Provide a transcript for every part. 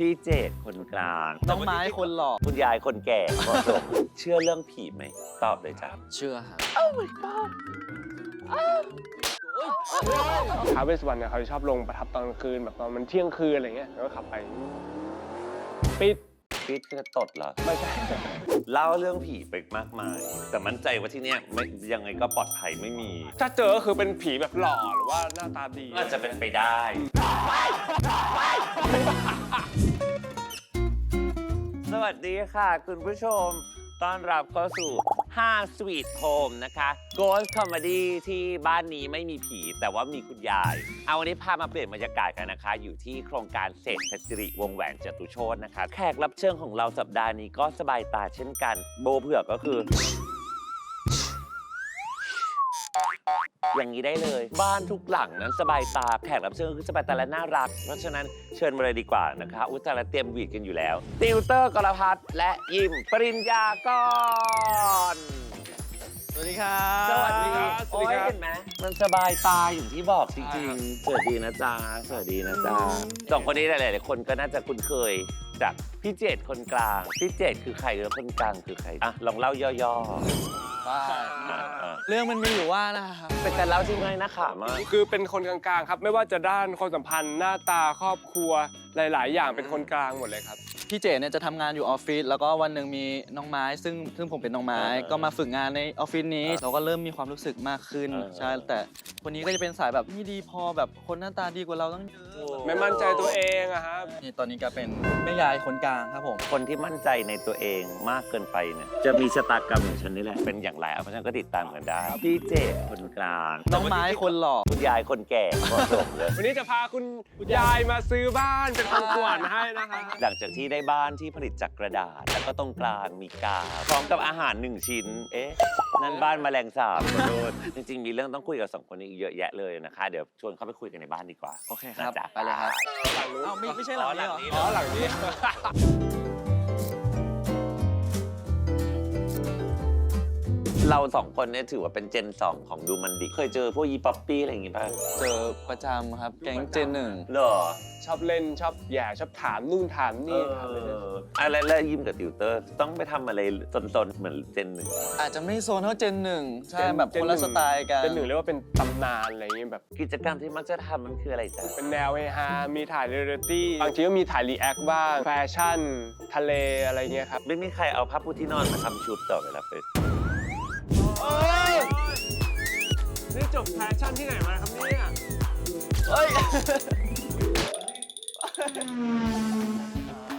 พี่เจดคนกลางน้องไม้คนหล่อคุณยายคนแก่เหมาะสมเชื่อเรื่องผีไหม ตอบเลยจ้ะเชื่อครับท้าวเวสสุวรรณเนี่ยเขาจะชอบลงประทับตอนกลางคืนแบบตอนมันเที่ยงคืนอะไรเงี้ยแล้วก็ขับไป ปิดพี่คือตดเหรอ ไม่ใช่ เล่าเรื่องผีไปมากมาย แต่มั่นใจว่าที่เนี้ยไม่ยังไงก็ปลอดภัยไม่มี ถ้าเจอก็คือเป็นผีแบบหล่อหรือว่าหน้าตาดีอาจจะเป็นไปได้ ดีค่ะ คุณผู้ชม ต้อนรับเข้าสู่5 Sweet Home นะคะ Ghost Comedy ที่บ้านนี้ไม่มีผีแต่ว่ามีคุณยาย เอาวันนี้พามาเปลี่ยนบรรยากาศกันนะคะ อยู่ที่โครงการเศรษฐศิริวงแหวนจตุโชตนะคะ แขกรับเชิญของเราสัปดาห์นี้ก็สบายตาเช่นกัน โบเผือกก็คือ อย่างนี้ได้เลย บ้านทุกหลังนั้นสบายตาแขกรับเชิญก็คือสบายตาและน่ารัก เพราะฉะนั้นเชิญมาเลยดีกว่านะคะ อุตส่าห์เตรียมหวีดกันอยู่แล้ว ติวเตอร์กรพัฒน์และยิมปริญญากร สวัสดีครับสวัสดีครับโอ้ยเห็นไหมมันสบายตาอย่างที่บอกจริงๆสวัสดีนะจ๊ะสวัสดีนะจ๊ะสองคนนี้หลายๆคนก็น่าจะคุ้นเคย จากพี่เจดคนกลาง พี่เจดคือใครแล้วคนกลางคือใครอะลองเล่าย่อว่าๆอะอะเรื่องมันมีอยู่ว่านะครับเป็นการเล่าที่ง่ายนะขามากคือเป็นคนกลางๆครับ ไม่ว่าจะด้านความสัมพันธ์หน้าตาครอบครัวหลาย ๆ อย่างเป็นคนกลางหมดเลยครับ พี่เจเนี่ยจะทำงานอยู่ออฟฟิศแล้วก็วันหนึ่งมีน้องไม้ ซึ่งซึ่งผมเป็นน้องไม้เออก็มาฝึกงานในออฟฟิศนี้เออเราก็เริ่มมีความรู้สึกมากขึ้นเออใช่แต่คนนี้ก็จะเป็นสายแบบนี่ดีพอแบบคนหน้าตาดีกว่าเราตั้งเยอะไม่มั่นใจตัวเองอะครับนี่ตอนนี้ก็เป็นแม่ยายคนกลางครับผม คนที่มั่นใจในตัวเองมากเกินไปเนี่ยจะมีชะตากรรมอย่างฉันนี่แหละเป็นอย่างไรเอาเพราะฉะนั้นก็ติดตามกันได้พี่เจดคนกลางน้องไม้คนหล่อคุณยายคนแก่เหมาะสมเลยวันนี้จะพาคุณยายมาซื้อบ้านเป็นของขวัญให้นะคะหลังจากที่ได้บ้านที่ผลิตจากกระดาษ แล้วก็ตรงกลางมีกาพร้อมกับอาหารหนึ่งชิ้น เอ๊ะนั่นบ้านแมลงสาบขอโทษจริงๆ มีเรื่องต้องคุยกับสองคนนี้อีกเยอะแยะเลยนะคะเดี๋ยวชวนเข้าไปคุยกันในบ้านดีกว่าโอเคครับนะจ๊ะไปเลยครับหลังนู้นอ้าวไม่ไม่ใช่หลังนี้เหรออ๋อหลังนี้ハハハハ! เราสองคนเนี่ยถือว่าเป็นเจนสองของดูมันดิเคยเจอพวกยีป๊อปปี้อะไรอย่างงี้ป่ะเจอประจำครับ แก๊งเจนหนึ่งเหรอชอบเล่นชอบแหย่ชอบถามนู่นถามนี่ถามเอเลยออะไรแล้วยิมกับติวเตอร์ ต้องไปทำอะไรซนๆ เหมือนเจนหนึ่งอาจจะไม่โซนเท่าเจนหนึ่งใช่เจนแบบคนละสไตล์กัน เจนหนึ่งเรียกว่าเป็นตำนานอะไรอย่างเงี้ยแบบ กิจกรรมที่มักจะทำมันคืออะไรจ๊ะเป็นแนวเฮฮา มีถ่ายเรียลลิตี้ บางทีก็มีถ่ายรีแอคบ้าง แฟชั่น ทะเลอะไรเงี้ยครับ ไม่มีใครเอาผ้าปูที่นอนมาทำชุดต่อเวลาไป นี่จบแฟชั่นที่ไหนมาครับเนี่ย เฮ้ย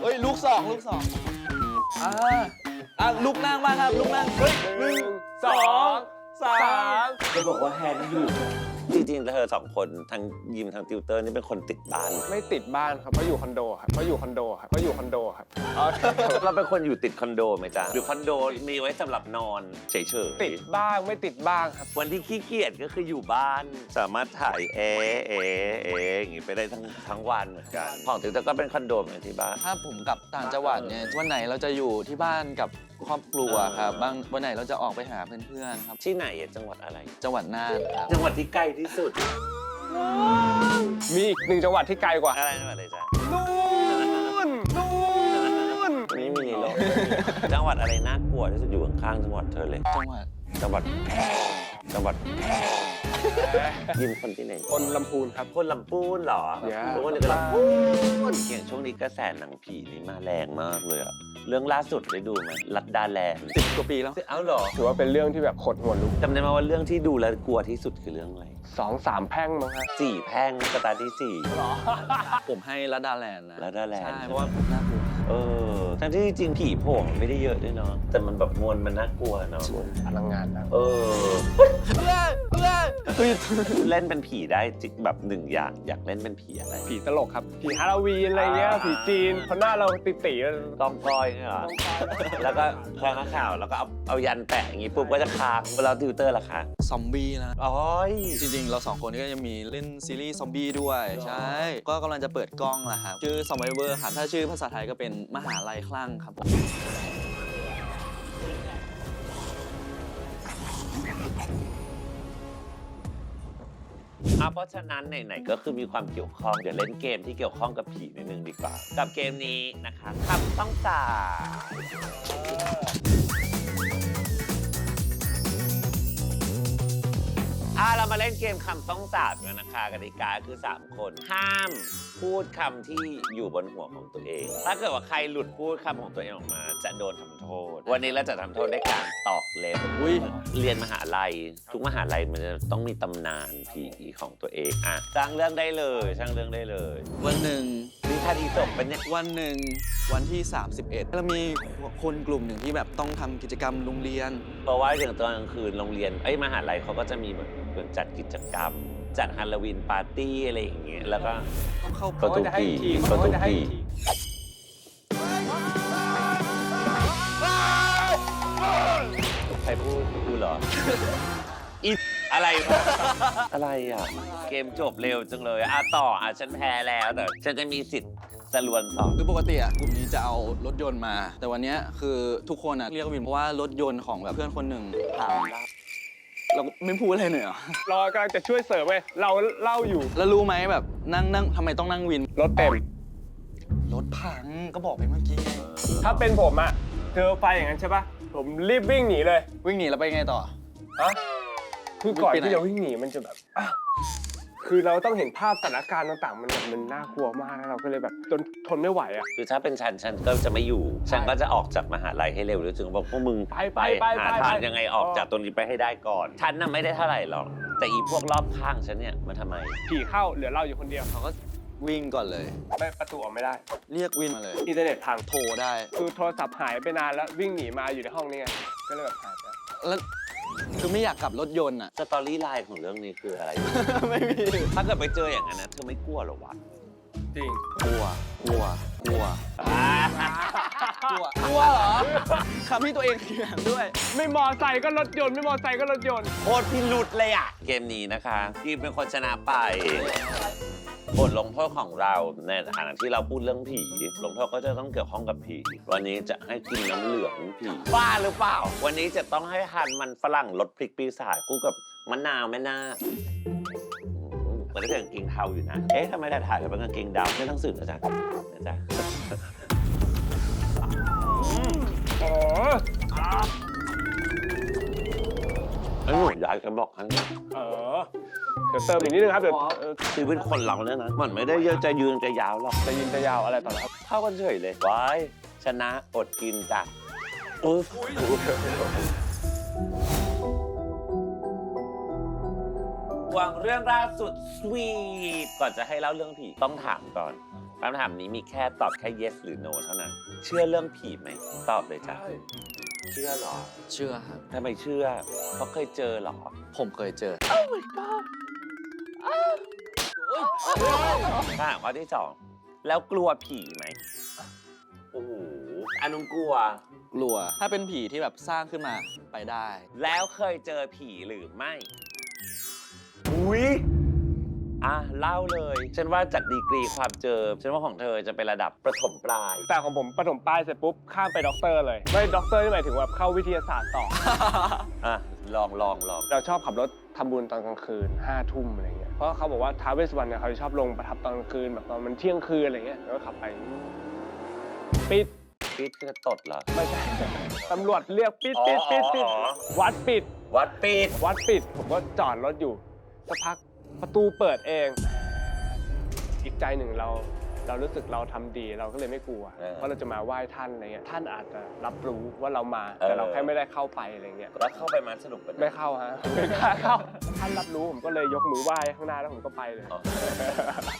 เฮ้ย ลูกสองลูกสองอ่าอะลูกนั่งบ้างครับลูกนั่งเฮ้ยหนึ่งสองสามจะบอกว่าแฮนด์อยู่ จริงๆแล้วเธอสองคนทั้งยิมทั้งติวเตอร์นี่เป็นคนติดบ้าน ไม่ติดบ้านครับเพราะอยู่คอนโดครับเพราะอยู่คอนโดครับเพราะอยู่คอนโดครับเราเป็นคนอยู่ติดคอนโดไหมจ๊ะหรือคอนโดมีไว้สำหรับนอนเฉยๆติดบ้างไม่ติดบ้างครับ วันที่ขี้เกียจก็คืออยู่บ้าน สามารถถ่ายเอเอเออย่างงี้ไปได้ทั้งทั้งวันเหมือนกันของติวเตอร์ก็เป็นคอนโดเหมือนที่บ้าน ถ้าผมกลับต่างจังหวัดเนี่ยวันไหนเราจะอยู่ที่บ้านกับ ครอบครัวครับ บางวันไหนเราจะออกไปหาเพื่อนๆครับ ที่ไหนอะจังหวัดอะไร จังหวัดน่านครับ จังหวัดที่ใกล้ที่สุด มีอีกหนึ่งจังหวัดที่ไกลกว่าอะไรจังหวัดอะไรจ๊ะนู่นนู่นไม่มีในโลกจังหวัดอะไรน่ากลัวที่สุดอยู่ข้างๆจังหวัดเธอเลย จังหวัดจังหวัดแพร่จังหวัดแพร่ ยิมคนที่ไหน คนลำพูนครับ คนลำพูนเหรอ Yeah เพราะว่าในลำพูนอย่างช่วงนี้กระแสหนังผีนี่มาแรงมากเลยอะเรื่องล่าสุดได้ดูไหมลัดดาแลนด์สิบกว่าปีแล้วเอ้าเหรอถือว่าเป็นเรื่องที่แบบขดหัวลุกจำได้ไหมว่าเรื่องที่ดูแล้วกลัวที่สุดคือเรื่องอะไรสองสามแพร่งมั้งฮะสี่แพร่งสตาร์ที่สี่ ผมให้ลัดดาแลนด์นะลัดดาแลนด์ ใช่เพราะว่าน่ากลัว เออ ทั้งที่จริงผีโผล่ไม่ได้เยอะด้วยเนาะ แต่มันแบบมวลมันน่ากลัวเนาะ พลังงานนะเออเฮ้ยเล่นเป็นผีได้จริงแบบหนึ่งอย่างอยากเล่นเป็นผีอะไร ผีตลกครับ ผีฮาโลวีนอะไรเงี้ยอ่าผีจีนเพราะหน้าเราติดตีๆแล้วต้องก้อยเนี่ยเหรอ แล้วก็แค่นักข่าวแล้วก็เอาเอายันแปะอย่างงี้ปุ๊บก็จะค้างเวลาติวเตอร์ล่ะคะซอมบี้นะ อ๋อยจริงๆ เราสองคนก็ยังมีเล่นซีรีส์ซอมบี้ด้วย ใช่ ก็กำลังจะเปิดกล้องแหละครับ ชื่อ Survivor ครับ ถ้าชื่อภาษาไทยก็เป็นมหาลัยคลั่งครับผมอะเพราะฉะนั้นไหนๆก็คือมีความเกี่ยวข้องเดี๋ยวเล่นเกมที่เกี่ยวข้องกับผีนิดนึงดีกว่า กับเกมนี้นะคะคำต้องจ่ายอะ เรามาเล่นเกมคำต้องสาบกันนะคะกติกาคือ 3 คน ห้ามพูดคำที่อยู่บนหัวของตัวเอง ถ้าเกิดว่าใครหลุดพูดคำของตัวเองออกมา จะโดนทำโทษ วันนี้เราจะทำโทษด้วยการตอกเล็บอุ้ยเรียนมหาลัย ทุกมหาลัยมันจะต้องมีตำนานผีของตัวเองอะสร้างเรื่องได้เลยสร้างเรื่องได้เลยวันหนึ่งนี่คดีจบเป็นเนี่ย วันหนึ่งวันที่ 31แล้วมีคนกลุ่มหนึ่งที่แบบต้องทำกิจกรรมโรงเรียน เพราะว่าอย่างตอนกลางคืนโรงเรียนเอ้ยมหาลัยเขาก็จะมีเหมือนเหมือนจัดกิจกรรม จัดฮาโลวีนปาร์ตี้อะไรอย่างเงี้ยแล้วก็ต้องเข้าประตูเขาจะให้ผีทีประเขาตูจะให้ผีทีใครพูดพูดเหรอ อีอะไรวะอะไรอะ เกมจบเร็วจังเลยอะต่ออะฉันแพ้แล้วแต่ฉันจะมีสิทธิ์สลวนต่อ คือปกติอะกลุ่มนี้จะเอารถยนต์มา แต่วันเนี้ยคือทุกคนอะเรียกวินเพราะว่ารถยนต์ของแบบเพื่อนคนหนึ่งพัง เราไม่พูดอะไรหน่อยเหรอเรากำลังจะช่วยเสริมไปเราเล่าอยู่แล้วรู้ไหมแบบนั่งนั่งทำไมต้องนั่งวิน รถเต็ม รถพังก็บอกไปเมื่อกี้ไงถ้าเป็นผมอะเจอไฟอย่างนั้นใช่ปะผมรีบวิ่งหนีเลยวิ่งหนีแล้วไปไงต่อ ฮะคือก่อนวิ่งไปไหนที่จะวิ่งหนีมันจะแบบอะ คือเราต้องเห็นภาพสถานการณ์ต่างๆ มันแบบมันน่ากลัวมากแล้วเราก็เลยแบบจนทนไม่ไหวอะคือถ้าเป็นฉันฉันก็จะไม่อยู่ ฉันก็จะออกจากมหาลัยให้เร็วที่สุดบอกพวกมึงไปไปไปหาไปทางไป ยังไงออกจากตรงนี้ไปให้ได้ก่อน ฉันน่ะไม่ได้เท่าไหร่หรอก แต่อีพวกรอบข้างฉันเนี่ยมันทำไม ผีเข้าเหลือเราอยู่คนเดียวเขาก็วิ่งก่อนเลยไม่ประตูออกไม่ได้เรียกวินมาเลย อินเทอร์เน็ตพังโทรได้ คือโทรศัพท์หายไปนานแล้ววิ่งหนีมาอยู่ในห้องนี้ไงก็เลยแบบหายไปแล้ว คือไม่อยากกลับรถยนต์อะ สตอรี่ไลน์ของเรื่องนี้คืออะไร ไม่มี ถ้าเกิดไปเจออย่างนั้นนะเธอไม่กลัวเหรอวะ จริง กลัว กลัว กลัว กลัว กลัวเหรอคำที่ตัวเองเขียนด้วย ไม่มอไซค์ก็รถยนต์ไม่มอไซค์ก็รถยนต์ โคตรพิรุษเลยอะ เกมนี้นะคะทีมเป็นคนชนะไป บทลงโทษของเราในฐานะที่เราพูดเรื่องผีลงโทษก็จะต้องเกี่ยวข้องกับผี วันนี้จะให้กินน้ำเหลืองผีบ้าหรือเปล่า วันนี้จะต้องให้ทานมันฝรั่งรสพริกปีศาจคู่กับมะนาวแม่นาคอืมมันได้แต่กางเกงเทาอยู่นะ เอ๊ะทำไมได้ถ่ายกับเป็นกางเกงดำไม่ต้องสืบนะจ๊ะนะจ๊ะอ๋อไอ้หนูอยากจะบอกให้ เออ เดี๋ยวเติมอีกนิดนึงครับเดี๋ยวเออชีวิตคนเราเนี่ยนะมันไม่ได้เยอะจะยืนจะยาวหรอกจะยินจะยาวอะไรต่อแล้วเข้ากันเฉยเลยว้ายชนะอดกินจ้ะอุ๊ฟหวังเรื่องราวสุดสวีทก่อนจะให้เล่าเรื่องผีต้องถามก่อนคำถามนี้มีแค่ตอบแค่ yes หรือ no เท่านั้น เชื่อเรื่องผีไหม ตอบเลยจ้ะเชื่อเหรอ เชื่อครับทำไมเชื่อ เพราะเคยเจอเหรอ ผมเคยเจอ ถามข้อที่สองแล้วกลัวผีไหมโอ้โหอันนุงกลัว กลัว ถ้าเป็นผีที่แบบสร้างขึ้นมาไปได้ แล้วเคยเจอผีหรือไม่ อุ้ยอะเล่าเลย ฉันว่าจากดีกรีความเจอ ฉันว่าของเธอจะเป็นระดับประถมปลาย แต่ของผมปฐมปลายเสร็จปุ๊บ ข้ามไปด็อกเตอร์เลย ไม่ด็อกเตอร์นี่หมายถึงว่าเข้าวิทยาศาสตร์ต่อ อะ ลองลองลองเราชอบขับรถทำบุญตอนกลางคืนห้าทุ่มอะไรเงี้ย เพราะเขาบอกว่าท้าวเวสสวรรณเนี่ยเขาจะชอบลงประทับตอนกลางคืนแบบตอนมันเที่ยงคืนอะไรเงี้ยแล้วก็ขับไป ปิดปิดก็จะตดเหรอ ไม่ใช่ตำรวจเรียกปิดปิดปิดปิดอ๋ออ๋อ วัดปิด วัดปิด วัดปิดผมก็จอดรถอยู่สักพักประตูเปิดเอง อีกใจหนึ่งเรา เรารู้สึกเราทำดีเราก็เลยไม่กลัวเออเพราะเราจะมาไหว้ท่านอะไรเงี้ยท่านอาจจะรับรู้ว่าเรามาแต่เราเออแค่ไม่ได้เข้าไปอะไรเงี้ยแล้วเข้าไปมาสรุปเป็นไม่เข้าฮะไม่กล้าเข้าท่านรับรู้ผมก็เลยยกมือไหว้ข้างหน้าแล้วผมก็ไปเลยอ๋อ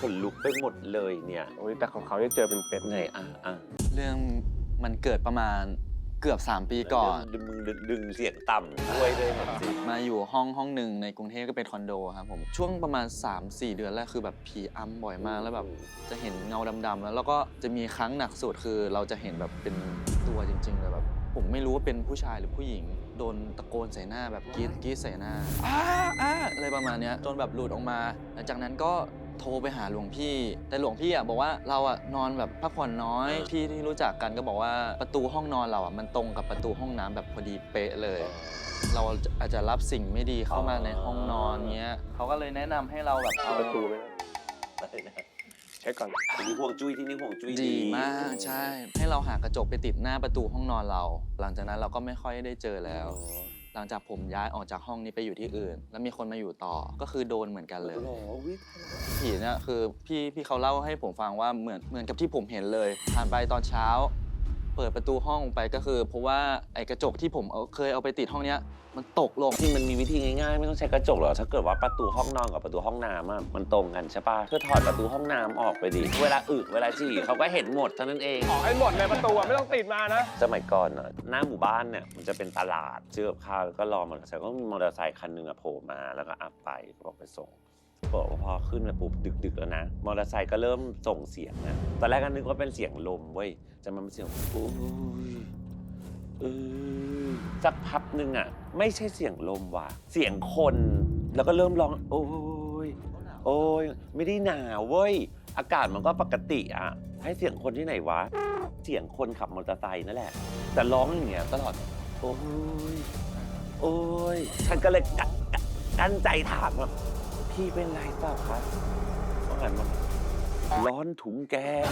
ขนลุกไปหมดเลยเนี่ย โอ้ยแต่ของเขาเนี่ยเจอเป็นเป็ดไหนอะอะเรื่องมันเกิดประมาณเกือบ 3 ปีก่อน ดึงดึงดึงเสียงต่ำด้วยด้วยหน่อยสิมาอยู่ห้องห้องหนึ่งในกรุงเทพก็เป็นคอนโดครับผมช่วงประมาณ 3-4 เดือนแรกคือแบบผีอำบ่อยมากแล้วแบบจะเห็นเงาดำๆแล้วแล้วก็จะมีครั้งหนักสุดคือเราจะเห็นแบบเป็นตัวจริงๆเลยแบบผมไม่รู้ว่าเป็นผู้ชายหรือผู้หญิง โดนตะโกนใส่หน้าแบบกรีดกรีดใส่หน้าอ้าอ้าอะไรประมาณเนี้ยจนแบบหลุดออกมา หลังจากนั้นก็ โทรไปหาหลวงพี่ แต่หลวงพี่อะบอกว่าเราอะนอนแบบพักผ่อนน้อยเออพี่ที่รู้จักกันก็บอกว่าประตูห้องนอนเราอะมันตรงกับประตูห้องน้ำแบบพอดีเป๊ะเลย เราอาจจะรับสิ่งไม่ดีเข้ามาในห้องนอนเงี้ยเขาก็เลยแนะนำให้เราแบบเอาประตูไหมเช็คก่อนทีนี้ห่วงจุ้ยที่นี่ห่วงจุ้ยดีมากใช่ ให้เราหากระจกไปติดหน้าประตูห้องนอนเรา หลังจากนั้นเราก็ไม่ค่อยได้เจอแล้ว หลังจากผมย้ายออกจากห้องนี้ไปอยู่ที่อื่น แล้วมีคนมาอยู่ต่อก็คือโดนเหมือนกันเลยโอ้โหวิผีเนี่ยคือพี่พี่เขาเล่าให้ผมฟังว่าเหมือนเหมือนกับที่ผมเห็นเลยผ่านไปตอนเช้า เปิดประตูห้องไปก็คือ เพราะว่าไอ้กระจกที่ผมเอาเคยเอาไปติดห้องเนี้ยมันตกลง จริงมันมีวิธีง่ายๆ ไม่ต้องใช้กระจกหรอกถ้าเกิดว่าประตูห้องนอนกับประตูห้องน้ำอะมันตรงกันใช่ปะเธอถอดประตูห้องน้ำออกไปดิเวลาอึเวลาฉี่เขาก็เห็นหมดเท่านั้นเองออกให้หมดเลยประตูอะไม่ต้องติดมานะ สมัยก่อนน่ะหน้าหมู่บ้านเนี่ยมันจะเป็นตลาดซื้อกับข้าวแล้วก็รอมอเตอร์ไซค์ก็มีมอเตอร์ไซค์คันหนึ่งอะโผล่มาแล้วก็อัพไปก็บอกไปส่ง บอกว่าพอขึ้นมาปุ๊บดึกๆแล้วนะ มอเตอร์ไซค์ก็เริ่มส่งเสียงนะตอนแรกก็นึกว่าเป็นเสียงลมเว้ยจะมันเป็นเสียงโอ้ยเออสักพักหนึ่งอะไม่ใช่เสียงลมว่ะเสียงคนแล้วก็เริ่มร้อง โอ้ยโอ้ยไม่ได้หนาวเว้ย อากาศมันก็ปกติอะให้เสียงคนที่ไหนวะ เสียงคนขับมอเตอร์ไซค์นั่นแหละ แต่ร้องอย่างเงี้ยตลอด โอ้ยโอ้ยฉันก็เลยกั้นใจถามว่า พี่เป็นไรเปล่าคะว่าไงมันร้อนถุงแกง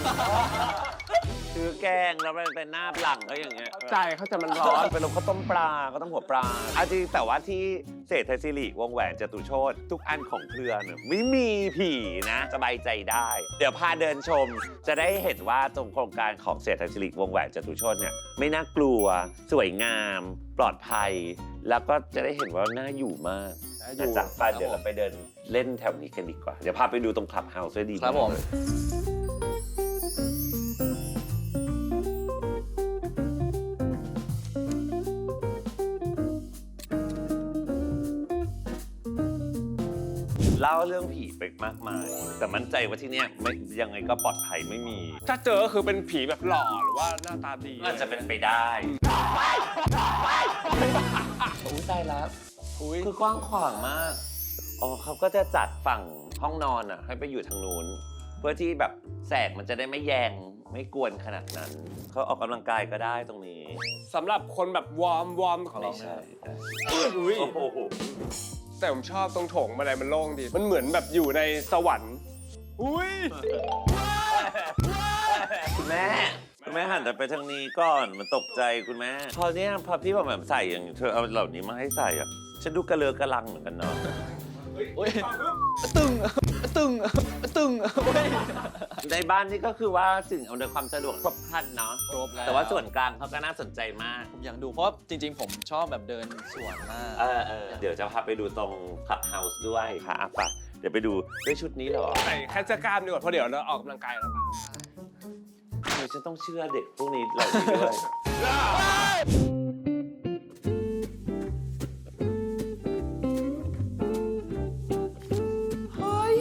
คือแกงแล้วมันเป็นหน้าหลังก็อย่างเงี้ยเข้าใจเข้าใจมันร้ร้ออนนเป็นลมข้าวต้มปลาก็ต้องหัวปลาอาจริงแต่ว่าที่เศรษฐศิริวงแหวนจตุโชตทุกอันของเครือเนี่ยไม่มีผีนะสบายใจได้ เดี๋ยวพาเดินชม จะได้เห็นว่าตรงโครงการของเศรษฐศิริวงแหวนจตุโชตเนี่ยไม่น่ากลัว สวยงาม ปลอดภัย แล้วก็จะได้เห็นว่าน่าอยู่มากน่า อยู่นะจ๊ะไปเดี๋ยวเราไปเดินเล่นแถวนี้กันดีกว่า เดี๋ยวพาไปดูตรงคลับเฮาส์ด้วยดีครับผมากเลยเล่าเรื่องผีไปมากมาย แต่มั่นใจว่าที่เนี่ยไม่ยังไงก็ปลอดภัยไม่มี ถ้าเจอก็คือเป็นผีแบบหล่อหรือว่าหน้าตาดีน่าจะเป็นไปได้ อุ้ยตายแล้ว อุ้ยคือกว้างขวางมาก อ๋อเขาก็จะจัดฝั่งห้องนอนอะ ให้ไปอยู่ทางนู้น เพื่อที่แบบแสงมันจะได้ไม่แยงไม่กวนขนาดนั้น เขาออกกำลังกายก็ได้ตรงนี้สำหรับคนแบบวอร์มวอร์มของเราไม่ใช่อุ้ยโอ้โหแต่ผมชอบตรงโถงบันไดมันโล่งดี มันเหมือนแบบอยู่ในสวรรค์ อุ้ย คุณแม่คุณ แม่หันแต่ไปทางนี้ก่อนมันตกใจคุณแม่ พอเนี้ยพอพี่ผมแบบใส่อย่างเธอเอาเหล่านี้มาให้ใส่อะฉันดูกระเลือกระลังเหมือนกันเนาะโอ้ยตึงตึงตึงเว้ยในบ้านนี่ก็คือว่าสิ่งอำนวยความสะดวกครบครันเนาะครบแล้วแต่ว่าส่วนกลางเขาก็น่าสนใจมาก ผมอยากดูเพราะจริง ๆ ผมชอบแบบเดินสวนมากเออเออเดี๋ยวจะพาไปดูตรงคลับเฮาส์ด้วยค่ะอะไปะเดี๋ยวไปดูด้วยชุดนี้เหรอ ใส่แค่เสื้อกล้ามดีกว่าเพราะเดี๋ยวเราออกกำลังกายแล้ว เดี๋ยวฉันต้องเชื่อเด็กพวกนี้เหล่านี้ด้วย เฮ้ย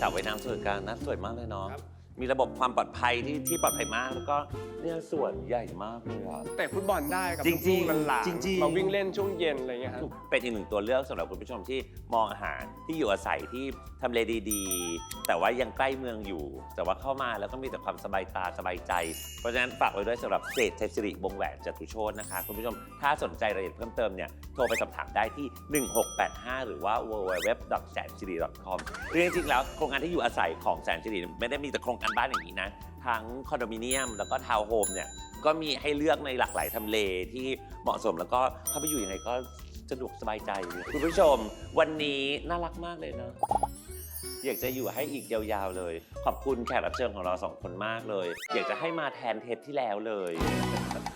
สระว่ายน้ำส่วนกลางนะสวยมากเลยเนาะครับมีระบบความปลอดภัยที่ที่ปลอดภัยมาก แล้วก็ เนี่ยสวนใหญ่มากเลยอะแต่ฟุตบอลได้กับจริงๆมันหลานจริงๆมาวิ่งเล่นช่วงเย็นอะไรเงี้ยครับเป็นอีกหนึ่งตัวเลือกสำหรับคุณผู้ชมที่มองหาที่อยู่อาศัยที่ทำเลดีๆ แต่ว่ายังใกล้เมืองอยู่ แต่ว่าเข้ามาแล้วก็มีแต่ความสบายตาสบายใจ เพราะฉะนั้นฝากไว้ด้วยสำหรับเศรษฐศิริวงแหวนจตุโชตนะคะ คุณผู้ชมถ้าสนใจรายละเอียดเพิ่มเติมเนี่ยโทรไปสอบถามได้ที่ 1685 หรือว่า www แสนสิริ .com คือจริงๆแล้วโครงการที่อยู่อาศัยของแสนสิริไม่ได้มีแต่โครงการบ้านอย่างนี้นะ ทั้งคอนโดมิเนียม แล้วก็ทาวน์โฮมเนี่ยก็มีให้เลือกในหลากหลายทำเลที่เหมาะสมแล้วก็เข้าไปอยู่ยังไงก็สะดวกสบายใจ คุณผู้ชม วันนี้น่ารักมากเลยเนาะอยากจะอยู่ให้อีกยาวๆเลย ขอบคุณแขกรับเชิญของเราสองคนมากเลย อยากจะให้มาแทนเทปที่แล้วเลย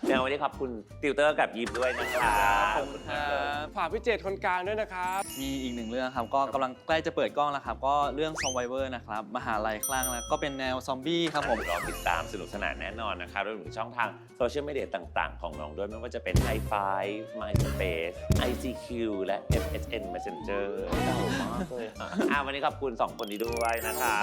แล้ววันนี้ขอบคุณติวเตอร์กับยิมด้วยนะคะขอบคุณครับฝากพี่เจตคนกลางด้วยนะครับ มีอีกหนึ่งเรื่องครับ ก็กำลังใกล้จะเปิดกล้องแล้วครับ ก็เรื่อง Survivor นะครับ มหาลัยคลั่งแล้วก็เป็นแนวซอมบี้ครับผมรอติดตามสนุกสนานแน่นอนนะครับรวมถึงช่องทางโซเชียลมีเดียต่าง ๆ ของน้องด้วยไม่ว่าจะเป็น i f i MySpace ICQ และ MSN Messenger เก่ามากเลยค่ะอะวันนี้ขอบคุณ 2 คนนี้ด้วยนะคะ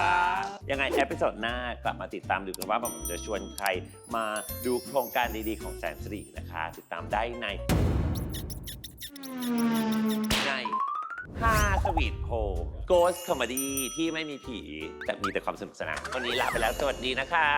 ยังไงเอพิโซดหน้ากลับมาติดตามดูกันว่าผมจะชวนใครมาดูโครงการดีๆของแสนสิรินะคะ ติดตามได้ใน ใน5 5 Sweet Home Ghost Comedy ที่ไม่มีผี แต่มีแต่ความสนุกสนานวันนี้ลาไปแล้ว สวัสดีนะคะ